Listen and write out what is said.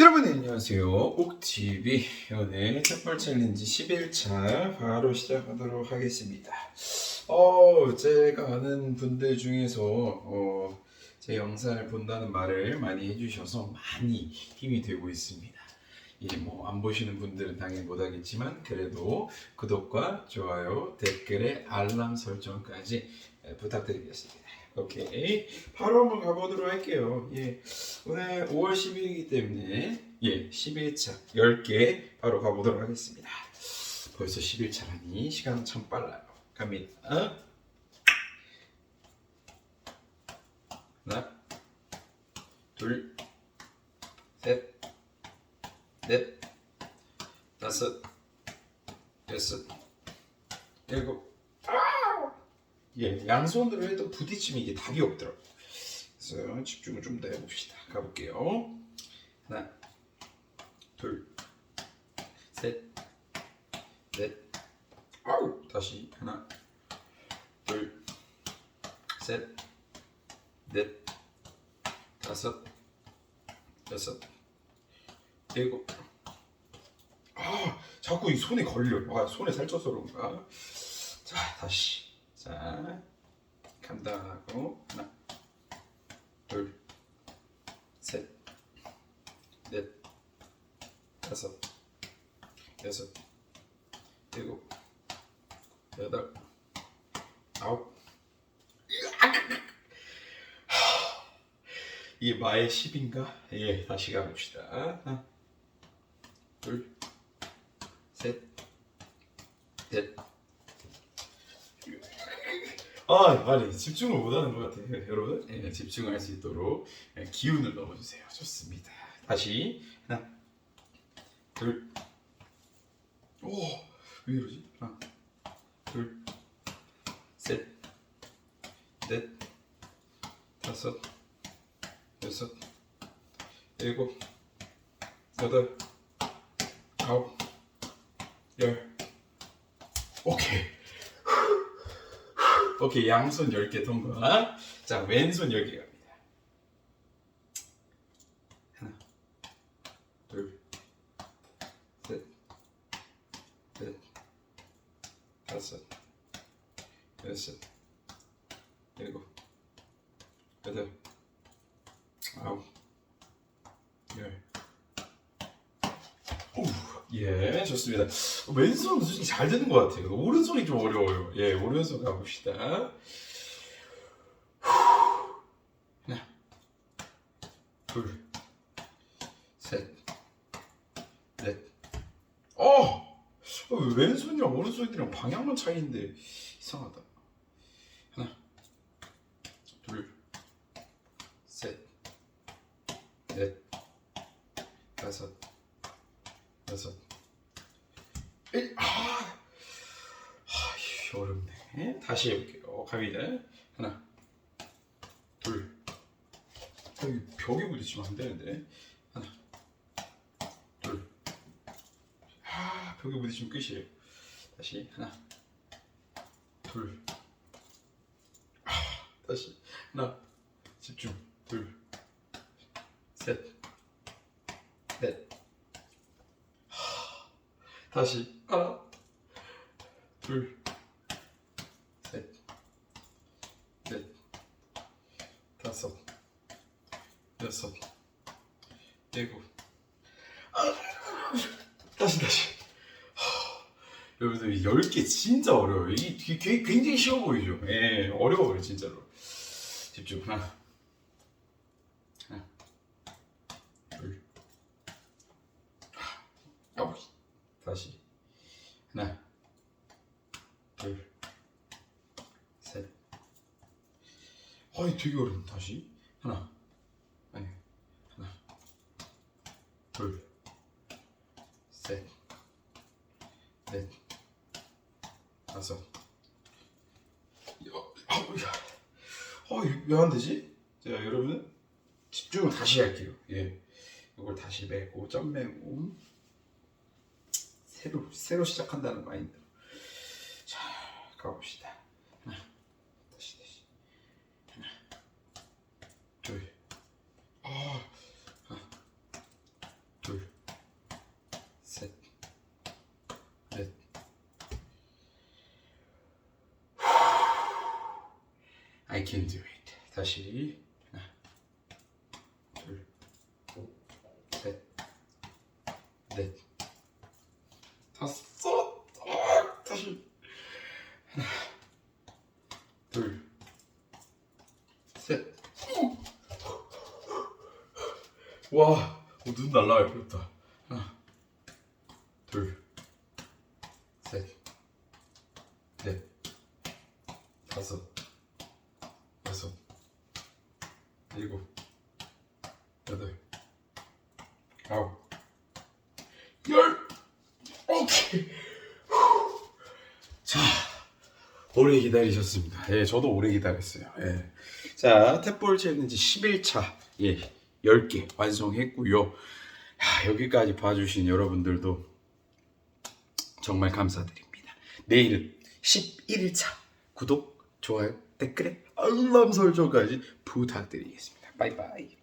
여러분 안녕하세요. 옥TV 오늘 첫 챌린지 11차 바로 시작하도록 하겠습니다. 어 제가 아는 분들 중에서 어, 제 영상을 본다는 말을 많이 해주셔서 많이 힘이 되고 있습니다 이제 뭐안 보시는 분들은 당연히 못 하겠지만 그래도 구독과 좋아요 댓글에 알람 설정까지 예, 부탁드리겠습니다. 오케이. 바로 한번 가보도록 할게요. 예. 오늘 5월 10일이기 때문에 예 11차 10개 바로 가보도록 하겠습니다. 벌써 11차라니 시간은 참 빨라요. 갑니다. 하나 둘 셋 넷 다섯 여섯 일곱 예 양손으로 해도 부딪히면 이게 답이 없더라고요 그래서 집중을 좀 더 해봅시다. 가볼게요. 하나, 둘, 셋, 넷, 아우 다시 하나, 둘, 셋, 넷, 다섯, 여섯, 일곱. 아 자꾸 이 손에 걸려. 아 손에 살쪄서 그런가? 자 다시 자 감당하고 하나. 둘, 셋, 넷, 다섯, 여섯, 일곱, 여덟, 아홉. 하, 이게 마의 10인가? 예, 다시 가봅시다. 하나, 둘, 셋, 넷. 아, 아니 집중을 못하는 것 같아요, 여러분. 예, 집중을 할수 있도록 예, 기운을 넣어주세요. 좋습니다. 다시 하나, 둘, 오, 왜 이러지? 하나, 둘, 셋, 넷, 다섯, 여섯, 일곱, 여덟, 아홉, 열. 오케이. 오케이 양손 10개 통과 자 왼손 10개 갑니다 하나 둘 셋 넷 다섯 여섯 일곱 여덟 아홉 열 오, 예, 좋습니다. 왼손은 솔직히 잘 되는 것 같아요. 오른손이 좀 어려워요. 예, 오른손 가봅시다. 후. 하나, 둘, 셋, 넷. 어! 어, 왜 왼손이랑 오른손이랑 방향만 차이인데 이상하다. 하나, 둘, 셋, 넷, 다섯, 여섯, 일, 아, 아, 어렵네. 다시 해볼게요. 갑니다. 하나, 둘, 어, 이 벽에 부딪히면 안 되는데. 하나, 둘, 아, 벽에 부딪히면 끝이에요. 다시 하나, 둘, 아, 다시 하나, 집중, 둘, 셋, 넷. 다시. 하나 둘셋넷. 다섯. 여섯. 일곱. 아, 다시 다시. 하, 여러분들 10개 진짜 어려워요. 이게 굉장히 쉬워 보이죠? 예 어려워요 진짜로. 집중 하나 둘 아홉 다시. 하나 둘셋. 어이 되게 어렵네 다시. 하나 아니 하나 둘셋넷 다섯. 어왜 안 되지? 자 여러분 집중을 다시 할게요. 예. 이걸 다시 매고 점 매고 새로 새로 시작한다는 마인드로 잘 가봅시다. 하나, 다시 다시 하나, 둘, 아, 하나, 둘, 셋, 넷. I can do it. 다시. 하나, 둘, 셋, 넷. 다섯. 아, 다시 하나, 둘, 셋. 와, 어, 눈 날라갈 뻔했다. 하나, 둘, 셋, 넷, 다섯, 여섯, 일곱, 여덟, 아홉, 열. 자, 오래 기다리셨습니다. 예, 저도 오래 기다렸어요. 예. 자, 탭볼 챌린지 11차. 예, 10개 완성했고요. 야, 여기까지 봐주신 여러분들도 정말 감사드립니다. 내일은 11차. 구독, 좋아요, 댓글에 알람 설정까지 부탁드리겠습니다. 바이바이.